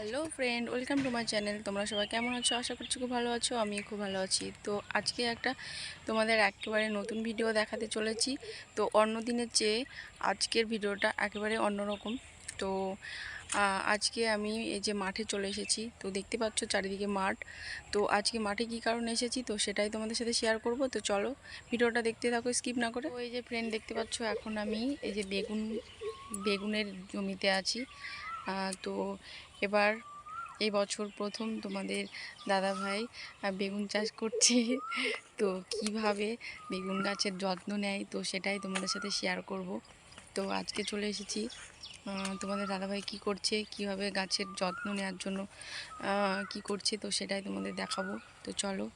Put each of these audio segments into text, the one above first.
Hello friend welcome to my channel তোমরা সবাই কেমন আছো? আশা করছি খুব ভালো আছো আমি খুব ভালো আছি। তো আজকে একটা তোমাদের একেবারে নতুন ভিডিও দেখাতে চলেছি। তো অন্য দিনের চেয়ে আজকের ভিডিওটা একেবারে অন্যরকম। তো আজকে আমি এই যে মাঠে চলে এসেছি, তো দেখতে পাচ্ছ চারিদিকে মাঠ। তো আজকে মাঠে কী কারণে এসেছি, তো সেটাই তোমাদের সাথে শেয়ার করব। তো চলো ভিডিওটা দেখতে থাকো স্কিপ না করে। ওই যে ফ্রেন্ড দেখতে পাচ্ছ, এখন আমি এই যে বেগুন, বেগুনের জমিতে আছি। তো এবার এই বছর প্রথম তোমাদের দাদা ভাই বেগুন চাষ করছে। তো কীভাবে বেগুন গাছের যত্ন নেয়, তো সেটাই তোমাদের সাথে শেয়ার করব। তো আজকে চলে এসেছি। তোমাদের দাদাভাই কি করছে, কীভাবে গাছের যত্ন নেওয়ার জন্য কি করছে, তো সেটাই তোমাদের দেখাবো। তো চলো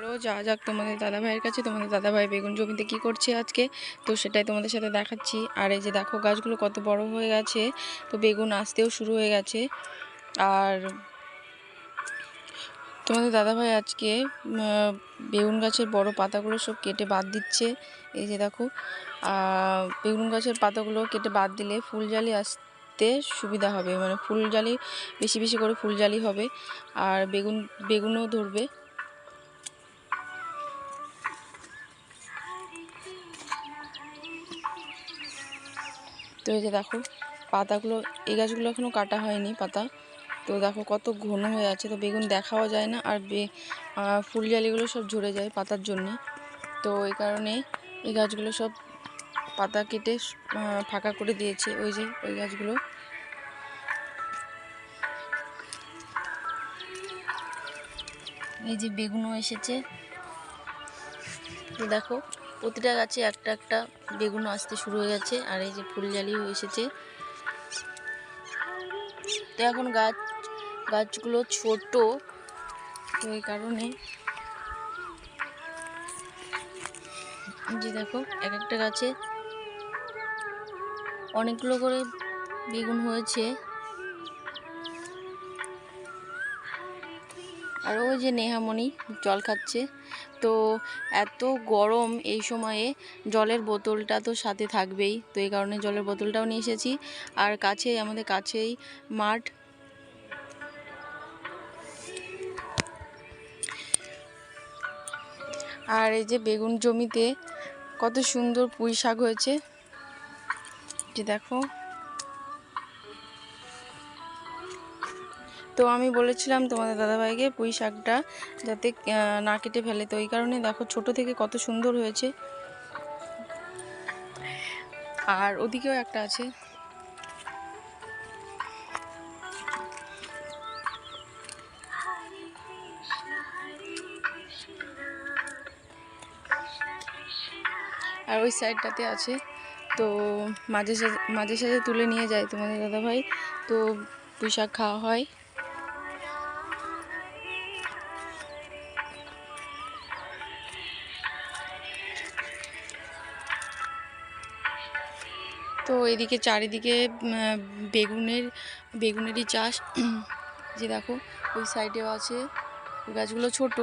চলো যা যাক তোমাদের দাদাভাইয়ের কাছে। তোমাদের দাদাভাই বেগুন জমিতে কি করছে আজকে? তো সেটাই তোমাদের সাথে দেখাচ্ছি। আর এই যে দেখো, গাছগুলো কত বড় হয়ে গেছে। তো বেগুন আসতেও শুরু হয়ে গেছে। আর তোমাদের দাদাভাই আজকে বেগুন গাছের বড় পাতাগুলো সব কেটে বাদ দিচ্ছে। এই যে দেখো বেগুন গাছের পাতাগুলো কেটে বাদ দিলে ফুলজালি আসতে সুবিধা হবে। মানে ফুলজালি বেশি বেশি করে ফুলজালি হবে। আর বেগুন, বেগুনও ধরবে। যে দেখো, পাতাগুলো, এই গাছগুলো এখনও কাটা হয়নি পাতা। তো দেখো কত ঘন হয়ে আছে, তো বেগুন দেখাও যায় না, আর বে ফুলজালিগুলো সব ঝরে যায় পাতার জন্যে। তো এই কারণে এই গাছগুলো সব পাতা কেটে ফাঁকা করে দিয়েছে ওই যে, ওই গাছগুলো। এই যে বেগুনও এসেছে। দেখো প্রতিটা গাছে একটা একটা বেগুন আসতে শুরু হয়ে গেছে, আর এই যে ফুলজালিও এসেছে। তো এখন গাছ, গাছগুলো ছোট তো এই কারণে যে দেখো, এক একটা গাছে অনেকগুলো করে বেগুন হয়েছে। আর ওই যে নেহামণি জল খাচ্ছে। তো এত গরম এই সময়ে জলের বোতলটা তো সাথে থাকবেই। তো এই কারণে জলের বোতলটাও নিয়ে এসেছি। আর কাছেই, আমাদের কাছেই মাঠ। আর এই যে বেগুন জমিতে কত সুন্দর পুঁই শাক হয়েছে। যে দেখো। তো আমি বলেছিলাম তোমাদের দাদাভাইকে পুঁই শাকটা যাতে না কেটে ফেলে। তো এই কারণে দেখো ছোট থেকে কত সুন্দর হয়েছে। আর ওদিকেও একটা আছে। আর ওই সাইডটাতে আছে। তো মাঝে সাঝে মাঝে সাঝে তুলে নিয়ে যায় তোমাদের দাদাভাই। তো পুঁই শাক খাওয়া হয়। তো এদিকে চারিদিকে বেগুনের, বেগুনেরই চাষ। যে দেখো, ওই সাইডেও আছে গাছগুলো ছোট,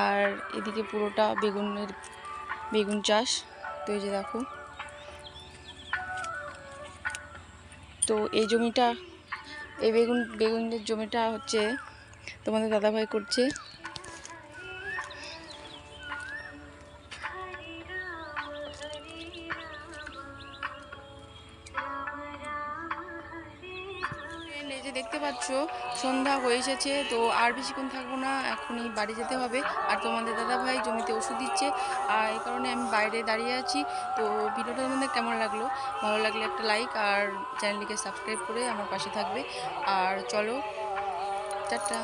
আর এদিকে পুরোটা বেগুনের, বেগুন চাষ। তো এই যে দেখো। তো এই জমিটা, এই বেগুন, বেগুনের জমিটা হচ্ছে তোমাদের দাদাভাই করছে। দেখতে পাচ্ছ, সন্ধ্যা হয়ে এসেছে, তো আর বেশিক্ষণ থাকব না, এখনই বাড়ি যেতে হবে। আর তোমাদের দাদা ভাই জমিতে ওষুধ দিচ্ছে, আর এই কারণে আমি বাইরে দাঁড়িয়ে আছি। তো ভিডিওটা তোমাদের কেমন লাগল? ভালো লাগলে একটা লাইক আর চ্যানেলটিকে সাবস্ক্রাইব করে আমার পাশে থাকবে। আর চলো, টাটা।